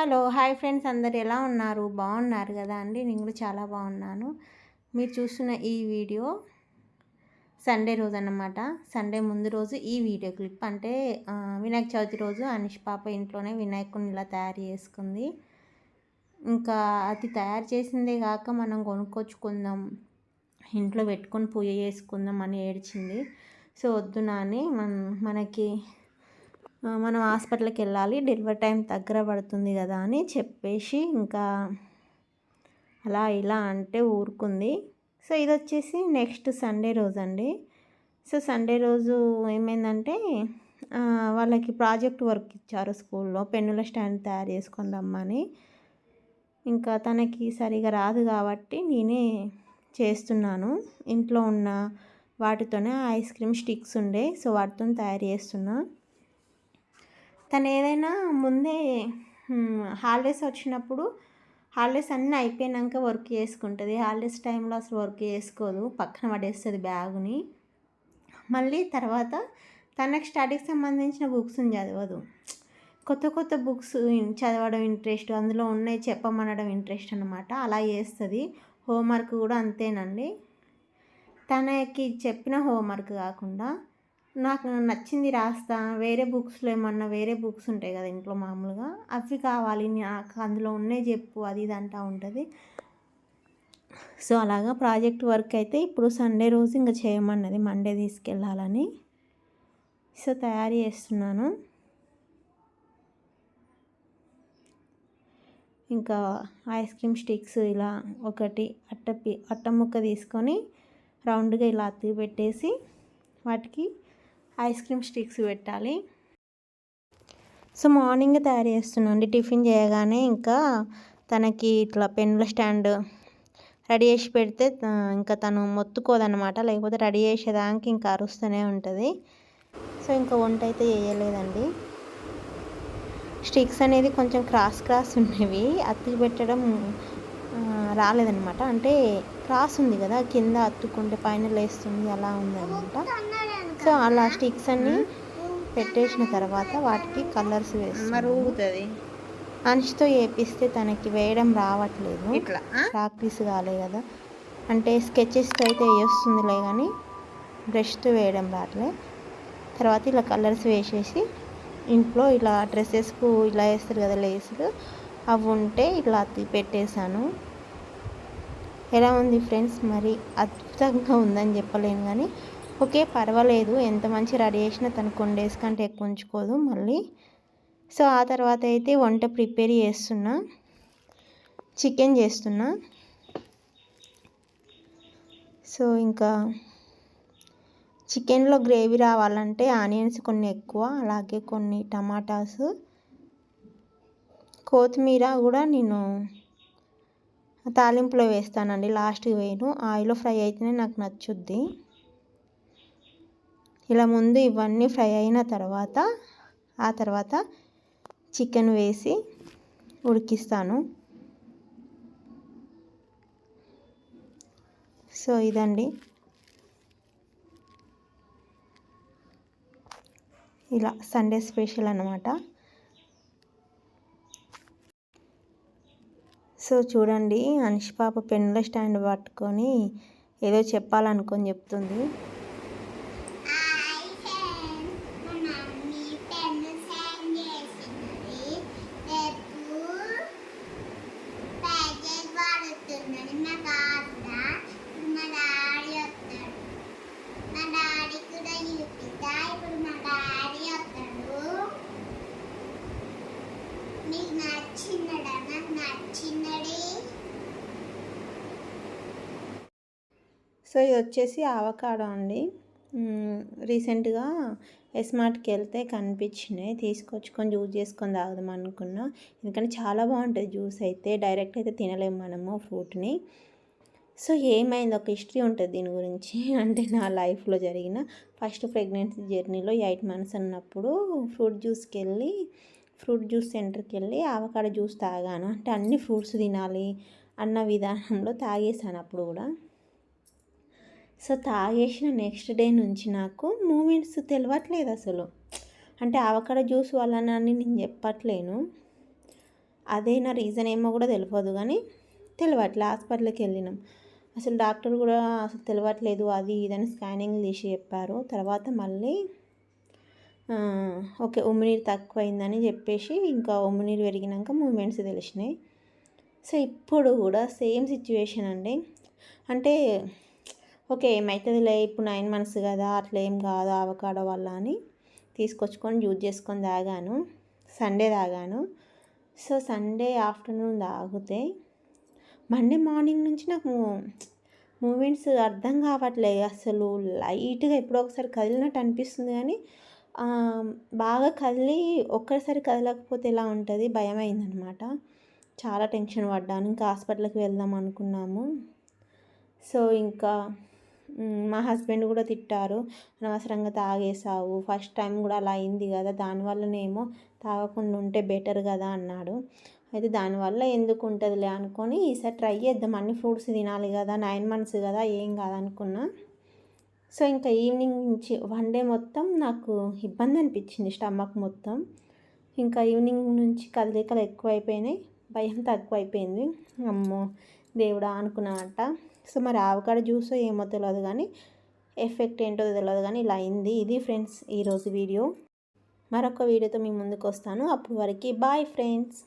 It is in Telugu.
Hello hi friends. అందరు ఎలా ఉన్నారు? బాగున్నారు కదా అండి. నేను కూడా చాలా బాగున్నాను. మీరు చూస్తున్న ఈ వీడియో సండే రోజు అన్నమాట. సండే ముందు రోజు ఈ వీడియో క్లిప్. అంటే వినాయక చవితి రోజు అనిష్ పాప ఇంట్లోనే వినాయకుని ఇలా తయారు చేసుకుంది. ఇంకా అది తయారు చేసిందే కాక మనం కొనుక్కొచ్చుకుందాం ఇంట్లో పెట్టుకొని పూజ చేసుకుందాం అని ఏడ్చింది. సో వద్దు నాని. మన మనకి మనం హాస్పిటల్కి వెళ్ళాలి డెలివరీ టైం దగ్గర పడుతుంది కదా అని చెప్పేసి ఇంకా అలా ఇలా అంటే ఊరుకుంది. సో ఇది వచ్చేసి నెక్స్ట్ సండే రోజు అండి సో సండే రోజు ఏమైందంటే వాళ్ళకి ప్రాజెక్ట్ వర్క్ ఇచ్చారు స్కూల్లో పెన్నుల స్టాండ్ తయారు చేసుకొని రమ్మని. ఇంకా తనకి సరిగా రాదు కాబట్టి నేనే చేస్తున్నాను. ఇంట్లో ఉన్న వాటితోనే ఐస్ క్రీమ్ స్టిక్స్ ఉండే సో వాటితో తయారు చేస్తున్నా. తను ఏదైనా ముందే హాలిడేస్ వచ్చినప్పుడు హాలిడేస్ అన్నీ అయిపోయినాక వర్క్ చేసుకుంటుంది. హాలిడేస్ టైంలో అసలు వర్క్ చేసుకోదు. పక్కన పడేస్తుంది బ్యాగుని మళ్ళీ తర్వాత తనకు స్టడీకి సంబంధించిన బుక్స్ని చదవదు. కొత్త కొత్త బుక్స్ చదవడం ఇంట్రెస్ట్ అందులో ఉన్నాయి చెప్పమనడం ఇంట్రెస్ట్ అనమాట అలా చేస్తుంది. హోంవర్క్ కూడా అంతేనండి. తనకి చెప్పిన హోంవర్క్ కాకుండా నాకు నచ్చింది రాస్తా. వేరే బుక్స్లో ఏమన్నా వేరే బుక్స్ ఉంటాయి కదా ఇంట్లో మామూలుగా. అవి కావాలి. నాకు అందులో ఉన్నాయి చెప్పు. అది ఇది అంటూ ఉంటుంది. సో అలాగా ప్రాజెక్ట్ వర్క్ అయితే ఇప్పుడు సండే రోజు ఇంకా చేయమన్నది. మండే తీసుకెళ్ళాలని. సో తయారు చేస్తున్నాను. ఇంకా ఐస్ క్రీమ్ స్టిక్స్ ఇలా ఒకటి అట్టపి అట్ట ముక్క తీసుకొని రౌండ్గా ఇలా అతికి పెట్టేసి వాటికి ఐస్ క్రీమ్ స్టిక్స్ పెట్టాలి. సో మార్నింగ్ తయారు చేస్తున్నాండి టిఫిన్ చేయగానే ఇంకా తనకి ఇట్లా పెన్నుల స్టాండ్ రెడీ చేసి పెడితే ఇంకా తను మొత్తుకోదనమాట లేకపోతే రెడీ చేసేదానికి ఇంకా అరుస్తూనే ఉంటుంది. సో ఇంకా వంట అయితే చేయలేదండి. స్టిక్స్ అనేది కొంచెం క్రాస్ క్రాస్ ఉన్నవి. అత్తి పెట్టడం రాలేదనమాట అంటే క్రాస్ ఉంది కదా కింద అత్తుకుంటే పైన లేస్తుంది అలా ఉందన్నమాట. సో అలా స్టిక్స్ అన్ని పెట్టేసిన తర్వాత వాటికి కలర్స్ వేస్తుంది మనిషితో వేపిస్తే తనకి వేయడం రావట్లేదు. ప్రాక్టీస్ కాలే కదా. అంటే స్కెచెస్తో అయితే వేస్తుందిలే కానీ బ్రష్తో వేయడం రావట్లే తర్వాత ఇలా కలర్స్ వేసేసి ఇంట్లో ఇలా డ్రెస్సెస్కు ఇలా వేస్తారు కదా లేసులు అవి ఉంటే ఇలా పెట్టేశాను. ఎలా ఉంది ఫ్రెండ్స్? మరి అద్భుతంగా ఉందని చెప్పలేను కానీ ఓకే పర్వాలేదు. ఎంత మంచి రెడీ చేసినా తను కొన్ని డేస్ కంటే ఎక్కువ ఉంచుకోదు మళ్ళీ. సో ఆ తర్వాత అయితే వంట ప్రిపేర్ చేస్తున్నా. చికెన్ చేస్తున్నా. సో ఇంకా చికెన్లో గ్రేవీ రావాలంటే ఆనియన్స్ కొన్ని ఎక్కువ అలాగే కొన్ని టమాటాస్. కొత్తిమీర కూడా నేను తాలింపులో వేస్తానండి లాస్ట్కి వేయను. ఆయిల్లో ఫ్రై అయితేనే నాకు నచ్చుద్ది. ఇలా ముందు ఇవన్నీ ఫ్రై అయిన తర్వాత ఆ తర్వాత చికెన్ వేసి ఉడికిస్తాను. సో ఇదండి. ఇలా సండే స్పెషల్ అనమాట సో చూడండి అనిష్ పాప పెన్నుల స్టాండ్ పట్టుకొని ఏదో చెప్పాలనుకొని చెప్తుంది. సో ఇది వచ్చేసి ఆవకాడో అండి. రీసెంట్గా ఎస్మార్ట్కి వెళ్తే కనిపించినాయి. తీసుకొచ్చుకొని జ్యూస్ చేసుకొని తాగుదాం అనుకున్నా. ఎందుకంటే చాలా బాగుంటుంది జ్యూస్ అయితే. డైరెక్ట్ అయితే తినలేము మనము ఫ్రూట్ని. సో ఏమైంది? ఒక హిస్టరీ ఉంటుంది దీని గురించి. అంటే నా లైఫ్లో జరిగిన ఫస్ట్ ప్రెగ్నెన్సీ జర్నీలో ఎయిట్ మంత్స్ అన్నప్పుడు ఫ్రూట్ జ్యూస్కి వెళ్ళి ఫ్రూట్ జ్యూస్ సెంటర్కి వెళ్ళి ఆవకాడ జ్యూస్ తాగాను. అంటే అన్ని ఫ్రూట్స్ తినాలి అన్న విధానంలో తాగేసాను అప్పుడు కూడా. సో తాగేసిన నెక్స్ట్ డే నుంచి నాకు మూమెంట్స్ తెలియట్లేదు అసలు. అంటే ఆవకాడ జ్యూస్ వలన అని నేను చెప్పట్లేను. అదే నా రీజన్ ఏమో కూడా తెలియదు కానీ తెలియట్లే హాస్పిటల్కి వెళ్ళినాం. అసలు డాక్టర్ కూడా అసలు తెలియట్లేదు అది ఇదని స్కానింగ్ తీసి చెప్పారు. తర్వాత మళ్ళీ ఓకే ఉమ్మినీరు తక్కువైందని చెప్పేసి ఇంకా ఉమ్మినీరు పెరిగినాక మూమెంట్స్ తెలిసినాయి. సో ఇప్పుడు కూడా సేమ్ సిచ్యువేషన్ అండి. అంటే ఓకే ఏమవుతుందిలే ఇప్పుడు నైన్ మంత్స్ కదా అట్లా ఏం కాదు అవకాడో వల్ల అని తీసుకొచ్చుకొని యూజ్ చేసుకొని తాగాను. సండే తాగాను. సో సండే ఆఫ్టర్నూన్ తాగితే మండే మార్నింగ్ నుంచి నాకు మూమెంట్స్ అర్థం కావట్లేదు అసలు లైట్గా ఎప్పుడో ఒకసారి కదిలినట్టు అనిపిస్తుంది కానీ బాగా కదిలి ఒక్కసారి కదలకపోతే ఎలా ఉంటుంది? భయం అయిందనమాట చాలా టెన్షన్ పడ్డాను. ఇంకా హాస్పిటల్కి వెళ్దాం అనుకున్నాము. సో ఇంకా మా హస్బెండ్ కూడా తిట్టారు. అనవసరంగా తాగేసావు ఫస్ట్ టైం కూడా అలా అయింది కదా దానివల్లనేమో తాగకుండా ఉంటే బెటర్ కదా అన్నాడు. అయితే దానివల్ల ఎందుకు ఉంటుందిలే అనుకొని ఈసారి ట్రై చేద్దాం. అన్ని ఫ్రూట్స్ తినాలి కదా నైన్ మంత్స్ కదా ఏం కాదనుకున్నా. సో ఇంకా ఈవినింగ్ నుంచి వన్ డే మొత్తం నాకు ఇబ్బంది అనిపించింది స్టమక్ మొత్తం. ఇంకా ఈవినింగ్ నుంచి కదలికలు ఎక్కువైపోయినాయి. భయం తక్కువైపోయింది. అమ్మో దేవుడా అనుకున్నమాట. సో మరి ఆవకాడ జ్యూస్ ఏమో తెలియదు కానీ ఎఫెక్ట్ ఏంటో తెలియదు కానీ ఇలా అయింది. ఇది ఫ్రెండ్స్ ఈరోజు వీడియో. మరొక వీడియోతో మీ ముందుకు వస్తాను అప్పటి వరకు బాయ్ ఫ్రెండ్స్.